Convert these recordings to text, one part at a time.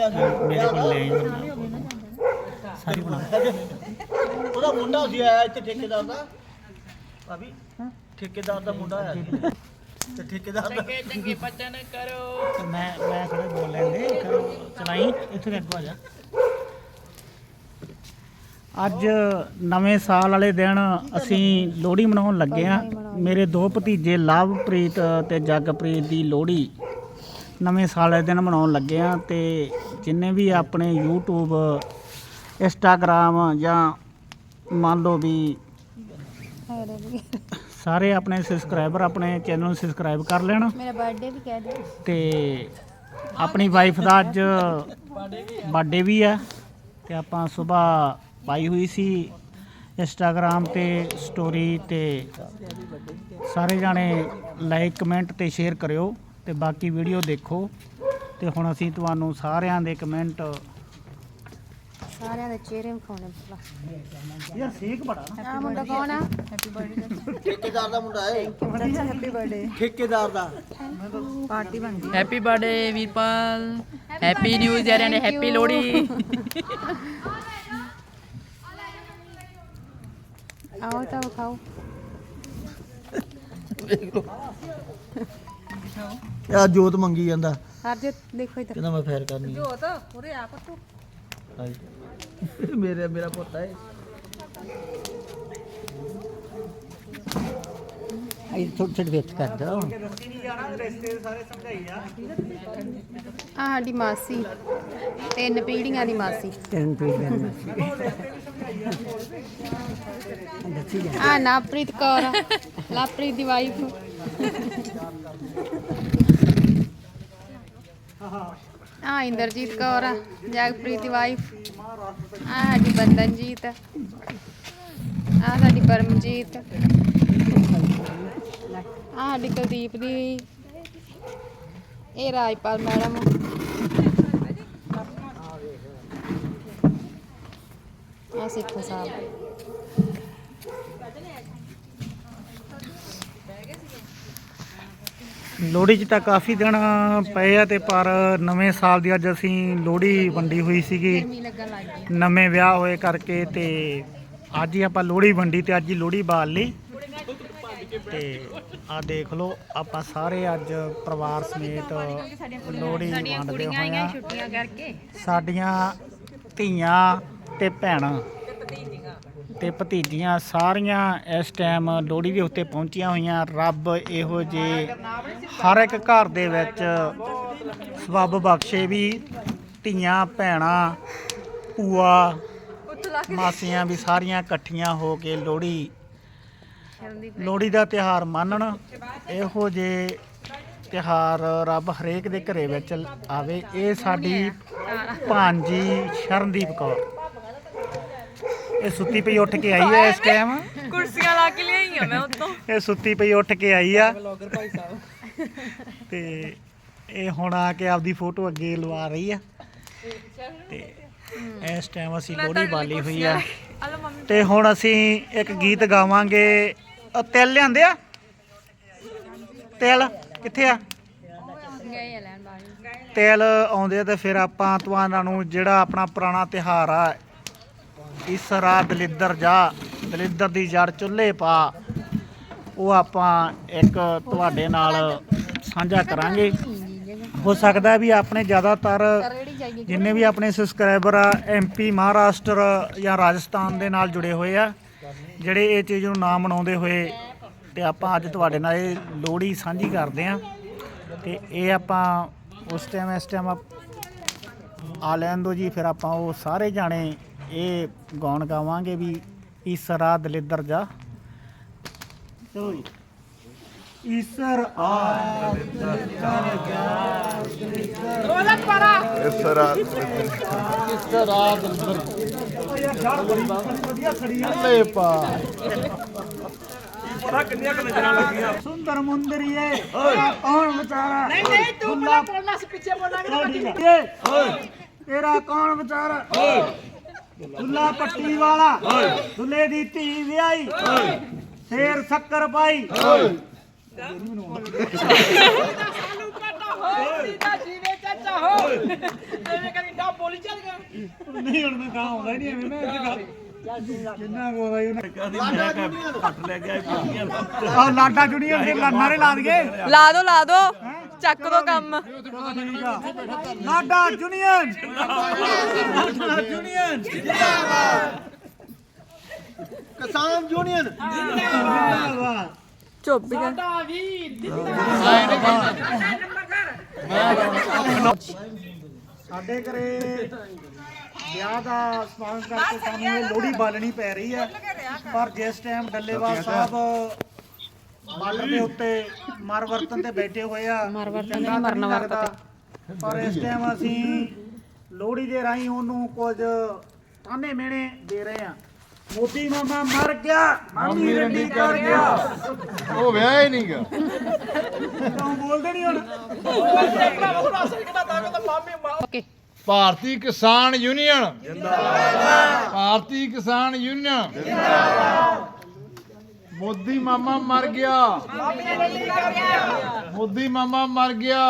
ਮੇਰੇ ਕੋਲ ਲੈ ਆਈ ਸਾਰੀ ਬਣਾ। ਉਹਦਾ ਮੁੰਡਾ ਸੀ ਆਇਆ ਇੱਥੇ ਠੇਕੇਦਾਰ ਦਾ। ਭਾਬੀ ਠੇਕੇਦਾਰ ਦਾ ਮੁੰਡਾ ਆਇਆ ਸੀ। ਤੇ ਠੇਕੇਦਾਰ ਦਾ ਤੇ ਮੈਂ ਮੈਂ ਥੋੜੇ ਬੋਲ ਲੈਂਦੇ ਕਰੋ ਚਲਾਈ ਇੱਥੇ ਅੱਗੋਂ ਆ ਜਾ। ਅੱਜ ਨਵੇਂ ਸਾਲ ਵਾਲੇ ਦਿਨ ਅਸੀਂ ਲੋਹੜੀ ਮਨਾਉਣ ਲੱਗੇ ਆ ਮੇਰੇ ਦੋ ਭਤੀਜੇ ਲਵਪ੍ਰੀਤ ਤੇ ਜਗਪ੍ਰੀਤ ਦੀ ਲੋਹੜੀ। ਨਵੇਂ ਸਾਲ ਵਾਲੇ ਦਿਨ ਮਨਾਉਣ ਲੱਗੇ ਆ ਤੇ ਜਿੰਨੇ ਵੀ ਆਪਣੇ YouTube Instagram ਜਾਂ ਮੰਨ ਲਓ ਵੀ ਸਾਰੇ ਆਪਣੇ ਸਬਸਕ੍ਰਾਈਬਰ ਆਪਣੇ ਚੈਨਲ ਨੂੰ ਸਬਸਕ੍ਰਾਈਬ ਕਰ ਲੈਣ। ਮੇਰਾ ਬਰਥਡੇ ਵੀ ਕਹਿ ਦੇ ਤੇ ਆਪਣੀ ਵਾਈਫ ਦਾ ਅੱਜ ਬਰਥਡੇ ਵੀ ਆ ਤੇ ਆਪਾਂ ਸਵੇਰ ਪਾਈ ਹੋਈ ਸੀ ਇੰਸਟਾਗ੍ਰam ਤੇ ਸਟੋਰੀ ਤੇ ਸਾਰੇ ਜਾਣੇ ਲਾਈਕ ਕਮੈਂਟ ਤੇ ਸ਼ੇਅਰ ਕਰਿਓ। ਤੇ ਬਾਕੀ ਵੀਡੀਓ ਦੇਖੋ ਤੇ ਹੁਣ ਅਸੀਂ ਤੁਹਾਨੂੰ ਸਾਰਿਆਂ ਦੇ ਕਮੈਂਟ ਸਾਰਿਆਂ ਦੇ ਚਿਹਰੇ ਵਿਖਾਉਣੇ ਯਾਰ ਸੇਕ ਬੜਾ ਨਾ। ਆ ਮੁੰਡਾ ਕੌਣ ਆ? ਠੇਕੇਦਾਰ ਦਾ ਮੁੰਡਾ ਹੈ ਬੜਾ ਹੈਪੀ ਬਰਥਡੇ ਠੇਕੇਦਾਰ ਦਾ। ਪਾਰਟੀ ਬਣ ਗਈ। Happy birthday Veerpal. Happy new year and happy Lohri. ਆਓ ਤਾਂ ਵਿਖਾਓ। ਆ ਜੋਤ ਮੰਗੀ ਜਾਂਦਾ। ਹਰਜੀਤ ਦੇਖੋ ਇਧਰ। ਕਹਿੰਦਾ ਮੈਂ ਫੇਰ ਕਰਨੀ ਹੈ ਜੋਤ ਉਰੇ ਆ ਪੁੱਤੂ ਹਾਂਜੀ। ਮੇਰੇ ਮੇਰਾ ਪੁੱਤ ਹੈ ਇਹ। ਥੋੜੀ ਥੋੜੀ ਵਿੱਚ ਕਰ ਦੋ ਆ ਸਾਡੀ ਮਾਸੀ। ਤਿੰਨ ਪੀੜ੍ਹੀਆਂ ਦੀ ਮਾਸੀ। ਤਿੰਨ ਪੀੜ੍ਹੀਆਂ ਦੀ ਆ ਨਾਪ੍ਰੀਤ ਕੌਰ ਆ, ਲਵਪ੍ਰੀਤ ਦੀ ਵਾਈਫ ਆ ਇੰਦਰਜੀਤ ਕੌਰ ਆ, ਜਗਪ੍ਰੀਤ ਦੀ ਵਾਈਫ ਆ ਸਾਡੀ ਬੰਦਨਜੀਤ ਆ ਸਾਡੀ ਪਰਮਜੀਤ। ਆ ਸਾਡੀ ਕੁਲਦੀਪ ਦੀ। ਇਹ ਰਾਜਪਾਲ ਮੈਡਮ। ਆ ਸਿੱਖੋ ਸਾਹਿਬ। ਲੋਹੜੀ 'ਚ ਤਾਂ ਕਾਫੀ ਦਿਨ ਪਏ ਆ ਤੇ ਪਰ ਨਵੇਂ ਸਾਲ ਦੀ ਅੱਜ ਅਸੀਂ ਲੋਹੜੀ ਵੰਡੀ ਹੋਈ ਸੀਗੀ। ਨਵੇਂ ਵਿਆਹ ਹੋਏ ਕਰਕੇ ਤੇ ਅੱਜ ਹੀ ਆਪਾਂ ਲੋਹੜੀ ਵੰਡੀ ਤੇ ਅੱਜ ਹੀ ਲੋਹੜੀ ਬਾਲ ਲਈ। ਤੇ ਆ ਦੇਖ ਲਓ ਆਪਾਂ ਸਾਰੇ ਅੱਜ ਪਰਿਵਾਰ ਸਮੇਤ ਲੋਹੜੀ ਵੰਡਦੇ ਹੋਏ ਆ। ਛੁੱਟੀਆਂ ਕਰਕੇ। ਸਾਡੀਆਂ ਧੀਆਂ ਤੇ ਭੈਣਾਂ। ਤੇ ਭਤੀਜੀਆਂ ਸਾਰੀਆਂ ਇਸ ਟਾਈਮ ਲੋਹੜੀ ਦੇ ਉੱਤੇ ਪਹੁੰਚੀਆਂ ਹੋਈਆਂ। ਰੱਬ ਇਹੋ ਜੇ ਹਰ ਇੱਕ ਘਰ ਦੇ ਵਿੱਚ ਸਬੱਬ ਬਖਸ਼ੇ ਵੀ, ਧੀਆਂ, ਭੈਣਾਂ, ਭੂਆ, ਮਾਸੀਆਂ ਵੀ ਸਾਰੀਆਂ ਇਕੱਠੀਆਂ ਹੋ ਕੇ ਲੋਹੜੀ ਲੋਹੜੀ ਦਾ ਤਿਹਾਰ ਮੰਨਣ। ਇਹੋ ਜੇ ਤਿਹਾਰ ਰੱਬ ਹਰੇਕ ਦੇ ਘਰੇ ਵਿੱਚ ਆਵੇ। ਇਹ ਸਾਡੀ ਭਾਂਜੀ ਸ਼ਰਨਦੀਪ ਕੌਰ। ਇਹ ਸੁੱਤੀ ਪਈ ਉੱਠ ਕੇ ਆਈ ਹੈ ਇਸ ਟਾਈਮ ਕੁਰਸੀਆਂ ਲਾ ਕੇ ਲਿਆਈ ਆ ਮੈਂ ਉੱਤੋਂ। ਇਹ ਸੁੱਤੀ ਪਈ ਉੱਠ ਕੇ ਆਈ ਆ। ਤੇ ਇਹ ਹੁਣ ਆ ਕੇ ਆਪਦੀ ਫੋਟੋ ਅੱਗੇ ਲਵਾ ਰਹੀ ਆ। ਤੇ ਇਸ ਟਾਈਮ ਅਸੀਂ ਲੋਹੜੀ ਬਾਲੀ ਹੋਈ ਆ। ਤੇ ਹੁਣ ਅਸੀਂ ਇੱਕ ਗੀਤ ਗਾਵਾਂਗੇ। ਤਿਲ ਲਿਆਂਦੇ ਆ? ਤਿਲ ਕਿੱਥੇ ਆ? ਗਏ ਆ ਲੈਣ ਬਾਹਰ। ਤਿਲ ਆਉਂਦੇ ਆ ਤੇ ਫਿਰ ਆਪਾਂ ਤੁਹਾਨੂੰ ਨੂੰ ਜਿਹੜਾ ਆਪਣਾ ਪੁਰਾਣਾ ਤਿਹਾਰ ਆ ਇਸ ਰਾਤ ਦਲਿੱਦਰ ਜਾ, ਦਲਿੱਦਰ ਦੀ ਜੜ ਚੁੱਲ੍ਹੇ ਪਾ। ਉਹ ਆਪਾਂ ਇੱਕ ਤੁਹਾਡੇ ਨਾਲ ਸਾਂਝਾ ਕਰਾਂਗੇ। ਹੋ ਸਕਦਾ ਵੀ ਆਪਣੇ ਜ਼ਿਆਦਾਤਰ ਜਿੰਨੇ ਵੀ ਆਪਣੇ ਸਬਸਕ੍ਰਾਈਬਰ ਆ ਐਮਪੀ ਮਹਾਰਾਸ਼ਟਰ ਜਾਂ ਰਾਜਸਥਾਨ ਦੇ ਨਾਲ ਜੁੜੇ ਹੋਏ ਆ, ਜਿਹੜੇ ਇਹ ਚੀਜ਼ ਨੂੰ ਨਾ ਮਨਾਉਂਦੇ ਹੋਏ ਤੇ ਆਪਾਂ ਅੱਜ ਤੁਹਾਡੇ ਨਾਲ ਇਹ ਲੋਹੜੀ ਸਾਂਝੀ ਕਰਦੇ ਆ। ਤੇ ਇਹ ਆਪਾਂ ਉਸ ਟਾਈਮ ਇਸ ਟਾਈਮ ਆ ਲੈਣ ਦੋ ਜੀ, ਫਿਰ ਆਪਾਂ ਉਹ ਸਾਰੇ ਜਾਣੇ ਇਹ ਗਾਉਣ ਗਾਵਾਂਗੇ ਵੀ ਈਸਰਾ ਦਲਿੱਦਰ ਜਾ। ਚਲੋ ਜੀ। ਈਸਰ ਆ ਇਸ ਰਾਤ ਲੈ ਪਾ। ਸੁੰਦਰ ਮੁੰਦਰੀਏ ਕੌਣ ਵਿਚਾਰਾ? ਨਹੀਂ ਨਹੀਂ ਤੂੰ ਬੋਲਣਾ ਬੋਲਣਾ ਸੀ ਪਿੱਛੇ ਬੋਲਾਂਗੇ ਤੇਰਾ ਕੌਣ ਵਿਚਾਰਾ? ਦੁੱਲਾ ਪੱਟੀ ਵਾਲਾ। ਦੁੱਲੇ ਦੀ ਧੀ ਵਿਆਹੀ। ਸ਼ੇਰ ਸ਼ੱਕਰ ਪਾਈ। ਸਾਨੂੰ ਪਤਾ ਹੋਏ ਸੀ ਤਾਂ ਜੀਵੇ ਚ ਨਹੀਂ ਹੁਣ ਮੈਂ ਕਹਾਂ ਆਉਂਦਾ ਹੀ ਨਹੀਂ ਐਵੇਂ ਮੈਂ ਕਿੰਨਾ ਗੋਦਾ ਹੀ ਹੱਟ ਲੈ ਗਿਆ ਆ ਲਾਡਾ ਜੁਨੀਅਰ ਦੇ ਨਾਰੇ ਲਾ ਦਈਏ। ਲਾ ਦੋ ਲਾ ਦੋ। ਚੱਕ ਦੋ ਕੰਮ। ਠੀਕ ਆ ਕਿਸਾਨ ਯੂਨੀਅਨ। ਜਿੰਦਾਬਾਦ। ਚੁੱਪ ਗਿਆ ਸਾਡੇ ਘਰੇ ਵਿਆਹ ਦਾ ਸਮਾਗਮ ਕਰਕੇ ਸਾਨੂੰ ਇਹ ਲੋਹੜੀ ਬਾਲਣੀ ਪੈ ਰਹੀ ਹੈ। ਪਰ ਜਿਸ ਟਾਈਮ ਡੱਲੇਵਾਲ ਸਾਹਿਬ ਬਾਰਡਰ ਦੇ ਉੱਤੇ ਮਰ ਵਰਤਨ ਤੇ ਬੈਠੇ ਹੋਏ ਆ। ਮਰ ਵਰਤਨ ਨਹੀਂ ਮਰਨ ਵਰਤਨ ਪਰ ਇਸ ਟਾਈਮ ਅਸੀਂ ਲੋਹੜੀ ਦੇ ਰਾਹੀਂ ਉਹਨੂੰ ਕੁਝ ਤਾਨੇ ਮਿਹਣੇ ਦੇ ਰਹੇ ਆ ਮੋਦੀ ਮਾਮਾ ਮਰ ਗਿਆ ਮਾਮੀ ਰੰਡੀ ਕਰ ਗਿਆ। ਉਹ ਵਿਆਹ ਹੀ ਨਹੀਂਗਾ ਕਿਉਂ ਬੋਲਦੇ ਨਹੀਂ ਹੁਣ? ਓਕੇ। ਭਾਰਤੀ ਕਿਸਾਨ ਯੂਨੀਅਨ। ਜਿੰਦਾਬਾਦ। ਭਾਰਤੀ ਕਿਸਾਨ ਯੂਨੀਅਨ। ਜਿੰਦਾਬਾਦ ਮੋਦੀ ਮਾਮਾ ਮਰ ਗਿਆ। ਮੋਦੀ ਮਾਮਾ ਮਰ ਗਿਆ।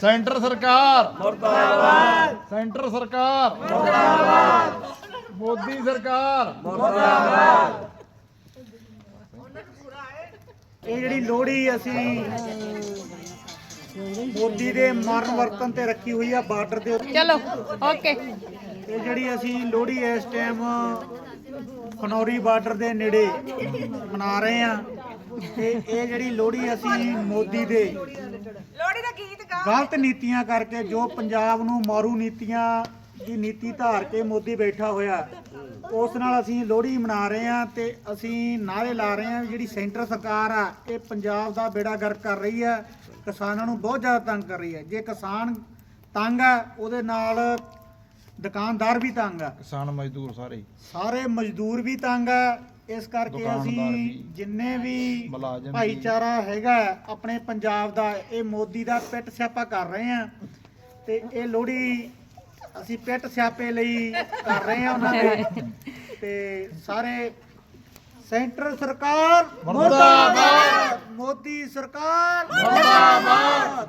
ਸੈਂਟਰ ਸਰਕਾਰ। ਮੁਰਦਾਬਾਦ ਸੈਂਟਰ ਸਰਕਾਰ। ਮੁਰਦਾਬਾਦ ਮੋਦੀ ਸਰਕਾਰ। ਇਹ ਜਿਹੜੀ ਲੋਹੜੀ ਅਸੀਂ ਮੋਦੀ ਦੇ ਮਰਨ ਵਰਤਨ ਤੇ ਰੱਖੀ ਹੋਈ ਆ ਬਾਰਡਰ ਦੇ ਉੱਤੇ। ਚਲੋ ਓਕੇ ਇਹ ਜਿਹੜੀ ਅਸੀਂ ਲੋਹੜੀ ਇਸ ਟਾਈਮ ਖਨੌਰੀ ਬਾਰਡਰ ਦੇ ਨੇੜੇ ਮਨਾ ਰਹੇ ਆ ਤੇ ਇਹ ਜਿਹੜੀ ਲੋਹੜੀ ਅਸੀਂ ਮੋਦੀ ਦੇ ਲੋਹੜੀ ਦਾ ਗੀਤ ਗਲਤ ਨੀਤੀਆਂ ਕਰਕੇ ਜੋ ਪੰਜਾਬ ਨੂੰ ਮਾਰੂ ਨੀਤੀਆਂ ਦੀ ਨੀਤੀ ਧਾਰ ਕੇ ਮੋਦੀ ਬੈਠਾ ਹੋਇਆ ਉਸ ਨਾਲ ਅਸੀਂ ਲੋਹੜੀ ਮਨਾ ਰਹੇ ਆ ਤੇ ਅਸੀਂ ਨਾਰੇ ਲਾ ਰਹੇ ਆ ਜਿਹੜੀ ਸੈਂਟਰ ਸਰਕਾਰ ਆ ਇਹ ਪੰਜਾਬ ਦਾ ਬੇੜਾ ਗਰਕ ਕਰ ਰਹੀ ਆ ਕਿਸਾਨਾਂ ਨੂੰ ਬਹੁਤ ਜ਼ਿਆਦਾ ਤੰਗ ਕਰ ਰਹੀ ਹੈ। ਜੇ ਕਿਸਾਨ ਤੰਗ ਆ ਉਹਦੇ ਨਾਲ ਦੁਕਾਨਦਾਰ ਵੀ ਤੰਗ ਆ। ਕਿਸਾਨ ਮਜ਼ਦੂਰ ਸਾਰੇ ਸਾਰੇ ਮਜ਼ਦੂਰ ਵੀ ਤੰਗ ਆ। ਇਸ ਕਰਕੇ ਦੁਕਾਨਦਾਰ ਅਸੀਂ ਵੀ, ਜਿੰਨੇ ਵੀ ਮੁਲਾਜ਼ਮ ਵੀ। ਭਾਈਚਾਰਾ ਹੈਗਾ ਆਪਣੇ ਪੰਜਾਬ ਦਾ ਇਹ ਮੋਦੀ ਦਾ ਪਿੱਟ ਸਿਆਪਾ ਕਰ ਰਹੇ ਆ। ਤੇ ਇਹ ਲੋਹੜੀ ਅਸੀਂ ਪਿੱਟ ਸਿਆਪੇ ਲਈ ਕਰ ਰਹੇ ਆ ਉਹਨਾਂ ਦੇ। ਤੇ ਸਾਰੇ ਸੈਂਟਰ ਸਰਕਾਰ ਮੁਰਦਾਬਾਦ। ਮੋਦੀ ਸਰਕਾਰ ਮੁਰਦਾਬਾਦ।